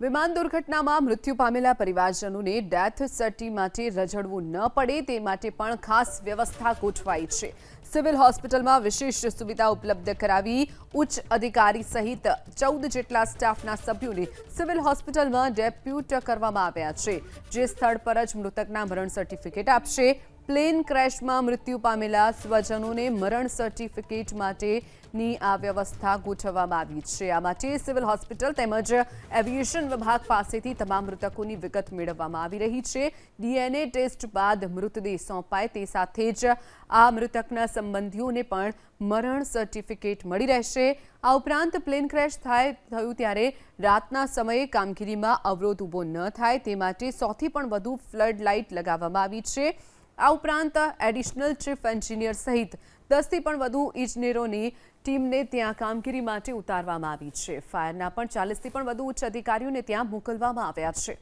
વિમાન દુર્ઘટનામાં મૃત્યુ પામેલા પરિવારજનોને ડેથ સર્ટી માટે રજડવું ન પડે તે માટે પણ ખાસ વ્યવસ્થા ગોઠવાઈ છે. સિવિલ હોસ્પિટલમાં વિશેષ સુવિધા ઉપલબ્ધ કરાવી ઉચ્ચ અધિકારી સહિત ચૌદ જેટલા સ્ટાફના સભ્યોને સિવિલ હોસ્પિટલમાં ડેપ્યુટ કરવામાં આવ્યા છે. જે સ્થળ પર જ મૃતકના મરણ સર્ટિફિકેટ આપશે. પ્લેન ક્રેશમાં મૃત્યુ પામેલા સ્વજનોને મરણ સર્ટિફિકેટ માટેની આ વ્યવસ્થા ગોઠવવામાં આવી છે. આ માટે સિવિલ હોસ્પિટલ તેમજ એવિએશન વિભાગ પાસેથી તમામ મૃતકોની વિગત મેળવવામાં આવી રહી છે. ડીએનએ ટેસ્ટ બાદ મૃતદેહ સોંપાય તે સાથે જ આ મૃતકના સંબંધીઓને પણ મરણ સર્ટિફિકેટ મળી રહેશે. આ ઉપરાંત પ્લેન ક્રેશ થાય, થયું ત્યારે રાતના સમયે કામગીરીમાં અવરોધ ઊભો ન થાય તે માટે સૌથી પણ વધુ ફ્લડ લાઇટ લગાવવામાં આવી છે. આ ઉપરાંત એડિશનલ ચીફ એન્જિનિયર સહિત દસથી પણ વધુ ઇજનેરોની ટીમને ત્યાં કામગીરી માટે ઉતારવામાં આવી છે. ફાયરના પણ ચાલીસથી પણ વધુ ઉચ્ચ અધિકારીઓને ત્યાં મોકલવામાં આવ્યા છે.